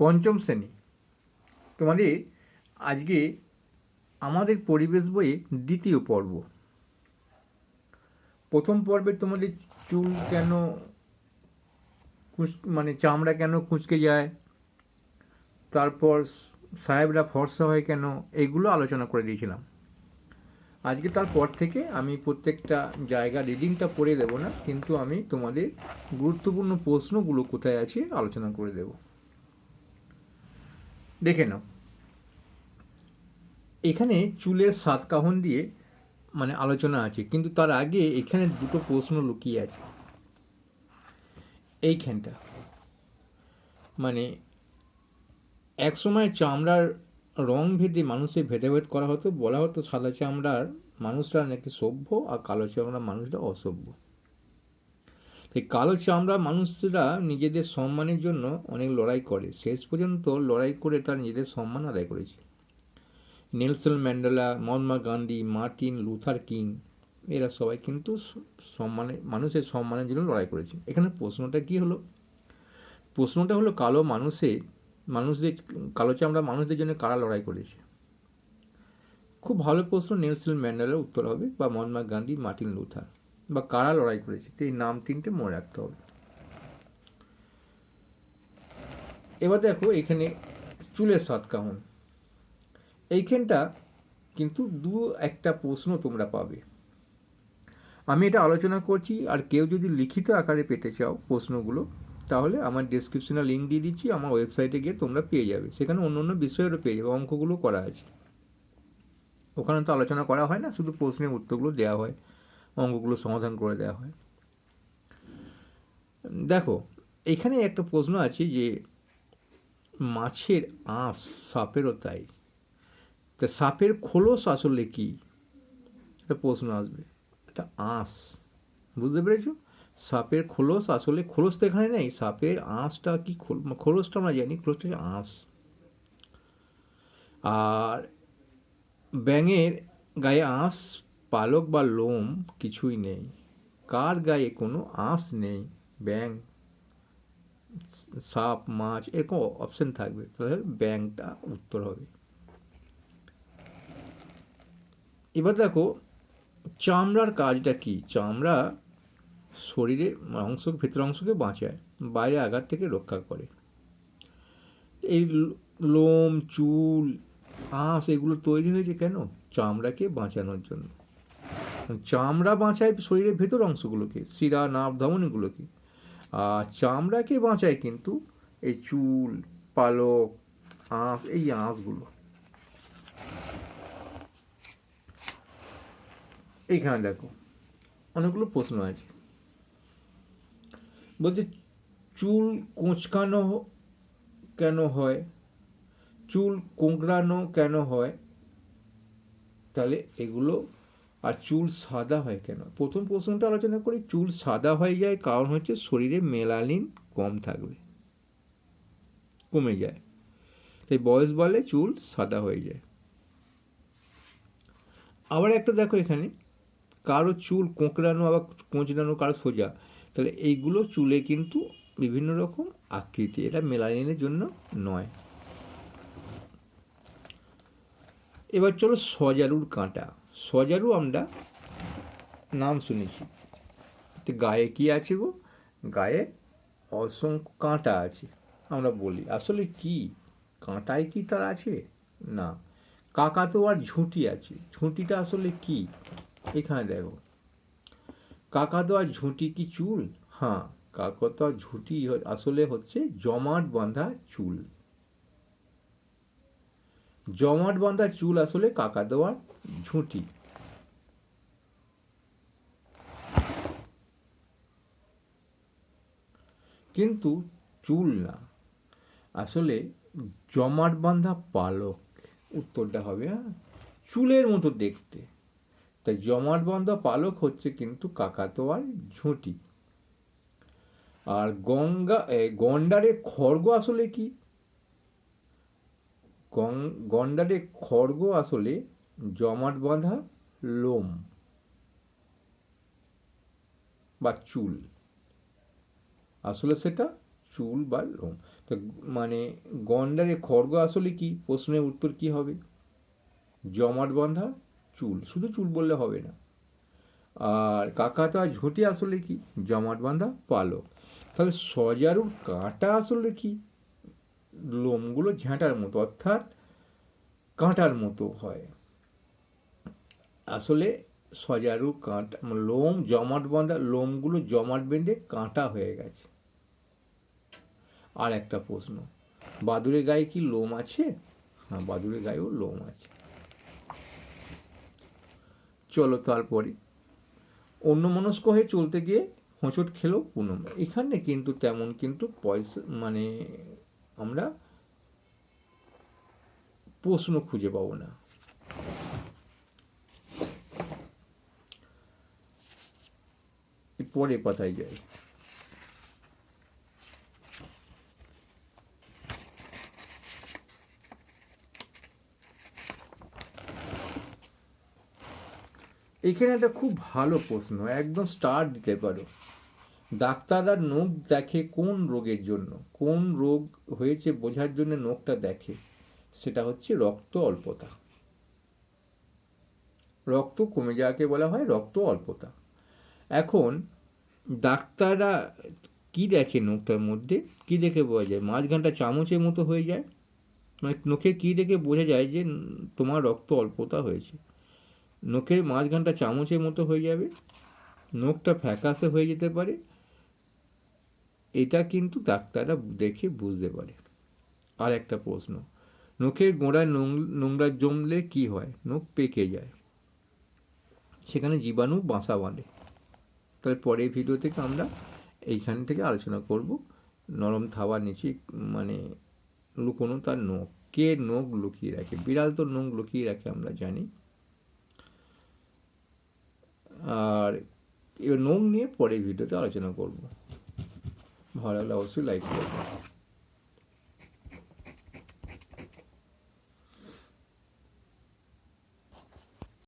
পঞ্চম শ্রেণি। তোমাদের আজকে আমাদের পরিবেশ বইয়ে দ্বিতীয় পর্ব। প্রথম পর্বে তোমাদের চুল কেন মানে চামড়া কেন কুঁচকে যায়? তারপর সাহেবরা ফর্সা হয় কেন? এগুলো আলোচনা করে দিয়েছিলাম। আজকে তারপর থেকে আমি প্রত্যেকটা জায়গা রিডিংটা পড়ে দেবো না, কিন্তু আমি তোমাদের গুরুত্বপূর্ণ প্রশ্নগুলো কোথায় আছে আলোচনা করে দেব। দেখে নাও। এখানে চুলের সাত কাহন দিয়ে মানে আলোচনা আছে, কিন্তু তার আগে এখানে দুটো প্রশ্ন লুকিয়ে আছে। এইখানটা। মানে এক সময় চামড়ার রং ভেদে মানুষের ভেদাভেদ করা হতো, বলা হতো সাদা চামড়ার মানুষরা নাকি সভ্য আর কালো চামড়ার মানুষরা অসভ্য। এই কালো চামড়া মানুষরা নিজেদের সম্মানের জন্য অনেক লড়াই করে। শেষ পর্যন্ত লড়াই করে তার নিজেদের সম্মান আদায় করেছে। Nelson Mandela, Mahatma Gandhi, Martin Luther King, এরা সবাই কিন্তু সম্মানে, মানুষের সম্মানের জন্য লড়াই করেছে। এখানে প্রশ্নটা কি হলো? প্রশ্নটা হলো কালো মানুষের মানুষদের, কালো চামড়া মানুষদের জন্য কারা লড়াই করেছে? খুব ভালো প্রশ্ন নেলসন ম্যান্ডেলার উত্তর হবে বা মহাত্মা গান্ধী, মার্টিন লুথার। বা কারা লড়াই করেছে তো এই নাম তিনটে মনে রাখতে হবে। এবার দেখো এখানে চুলের সাত কাহন এইখানটা কিন্তু দু একটা প্রশ্ন তোমরা পাবে। আমি এটা আলোচনা করছি, আর কেউ যদি লিখিত আকারে পেতে চাও প্রশ্নগুলো, তাহলে আমার ডেসক্রিপশনে লিঙ্ক দিয়ে দিচ্ছি, আমার ওয়েবসাইটে গিয়ে তোমরা পেয়ে যাবে। সেখানে অন্য অন্য বিষয়েরও পেয়ে যাবে, অঙ্কগুলো করা আছে। ওখানে তো আলোচনা করা হয় না, শুধু প্রশ্নের উত্তরগুলো দেওয়া হয়। অঙ্কগুলো সমাধান করে দেওয়া হয়। দেখো, এখানে একটা প্রশ্ন আছে যে, মাছের আঁশ সাপেরও তাই। তা সাপের খোলস আসলে কি? একটা প্রশ্ন আসবে। এটা আঁশ। বুঝতে পেরেছ? সাপের খোলস আসলে, খোলস তো এখানে নেই। সাপের আঁশটা কি খোল- খোলসটা আমরা জানি, খোলসটা আঁশ। আর ব্যাঙের গায়ে আঁশ পালক বা লোম কিছুই নেই। কার গায়ে কোনো আঁশ নেই? ব্যাং সাপ, মাছ, এরকম অপশন থাকবে। তাহলে ব্যাংটা উত্তর হবে। এবার দেখো, চামড়ার কাজটা কি? চামড়া শরীরে অংশ ভেতর অংশকে বাঁচায়, বাইরে আঘাত থেকে রক্ষা করে। এই লোম, চুল, আঁশ, এগুলো তৈরি হয়েছে কেন? চামড়াকে বাঁচানোর জন্য। চামড়া বাঁচায় শরীরের ভেতর অংশগুলোকে, শিরা, নাভ, ধমনীগুলোকে। আর চামড়াকে বাঁচায় কিন্তু এই চুল, পালক, আঁশ, এই আঁশগুলো। এইখানে দেখো, অনেকগুলো প্রশ্ন আছে। বলছে, চুল কোঁচকানো কেন হয়? চুল কোঁকড়ানো কেন হয়? তাহলে এগুলো আর চুল সাদা হয় কেন? প্রথম প্রশ্নটা আলোচনা করি, চুল সাদা হয়ে যায় কারণ হচ্ছে শরীরে মেলানিন কম থাকবে, কমে যায়। তাই বয়স বলে চুল সাদা হয়ে যায়। আবার একটা দেখো এখানে, কারও চুল কোঁকড়ানো আবার কোঁচড়ানো কারও সোজা, তাহলে এইগুলো চুলে কিন্তু বিভিন্ন রকম আকৃতি, এটা মেলানিনের জন্য নয়। এবার চলো সজারুর কাঁটা। সজারু আমরা নাম শুনেছি। গায়ে কি আছে গো? গায়ে অসংখ্য কাঁটা আছে, আমরা বলি। আসলে কি? কাঁটায় কি তার আছে? না। কাকাতোয়ার ঝুঁটি আছে। ঝুঁটিটা আসলে কি? এখানে দেখো। কাকাতোয়ার ঝুঁটি কি চুল? হ্যাঁ কাকাতোয়ার ঝুঁটি আসলে হচ্ছে জমাট বাঁধা চুল। জমাট বাঁধা চুল আসলে কাকাতোয়ার ঝুঁটি। কিন্তু চুল না। আসলে জমাট বাঁধা পালক, উত্তরটা হবে হ্যাঁ? চুলের মতো দেখতে। তাই জমাট বাঁধা পালক হচ্ছে কিন্তু কাকাতোয়ার ঝুঁটি। আর গঙ্গা গন্ডারে খড়গ আসলে কি? গন্ডারে খড়গ আসলে জমাট বাঁধা লোম বা চুল। আসলে সেটা চুল বা লোম। তো মানে গন্ডারে খড়গ আসলে কি? প্রশ্নের উত্তর কি হবে? জমাট বাঁধা চুল। শুধু চুল বললে হবে না। আর কাকাতা ঝুঁটি আসলে কি? জমাট বাঁধা পালক। তাহলে সজারুর কাঁটা আসলে কি? লোমগুলো ঝাঁটার মতো, অর্থাৎ কাঁটার মতো হয়। আসলে সজারু কাঁটা লোম, জমাট বাঁধা লোমগুলো জমাট বেঁধে কাঁটা হয়ে গেছে। আর একটা প্রশ্ন, বাদুড়ের গায়ে কি লোম আছে? হ্যাঁ বাদুড়ের গায়েও লোম আছে। চলো তারপরে অন্য মনস্ক হয়ে চলতে গিয়ে হোঁচট খেলো পুনম। এখানে কিন্তু তেমন কিন্তু পয়সা মানে আমরা প্রশ্ন খুঁজে পাবো না। পরে পাতায় যাই। এখানে একটা খুব ভালো প্রশ্ন, একদম স্টার দিতে পারো। ডাক্তাররা নখ দেখে কোন রোগের জন্য, কোন রোগ হয়েছে বোঝার জন্য নখটা দেখে, সেটা হচ্ছে রক্ত অল্পতা। রক্ত কমে যাওয়াকে বলা হয় রক্ত অল্পতা। এখন ডাক্তাররা কি দেখে নখটার মধ্যে? কি দেখে বোঝা যায়? মাঝখানটা চামচের মতো হয়ে যায়? মানে নখে কি দেখে বোঝা যায় যে, তোমার রক্ত অল্পতা হয়েছে? নখের মাঝখানটা চামচের মতো হয়ে যাবে? নখটা ফ্যাকাসে হয়ে যেতে পারে? এটা কিন্তু ডাক্তাররা দেখে বুঝতে পারে। আর একটা প্রশ্ন, নখের গোড়ায় নোং- নোংরা জমলে কি হয়? নখ পেকে যায়। সেখানে জীবাণু বাসা বাঁধে। তাহলে পরের ভিডিও থেকে আমরা এইখান থেকে আলোচনা করব। নরম থাবা নিচে মানে লুকোনো তার নখ। কে নখ লুকিয়ে রাখে? বিড়াল তো নখ লুকিয়ে রাখে, আমরা জানি। আর এবার নখ নিয়ে পরের ভিডিওতে আলোচনা করব। ভালো লাগলে অবশ্যই লাইক করবেন।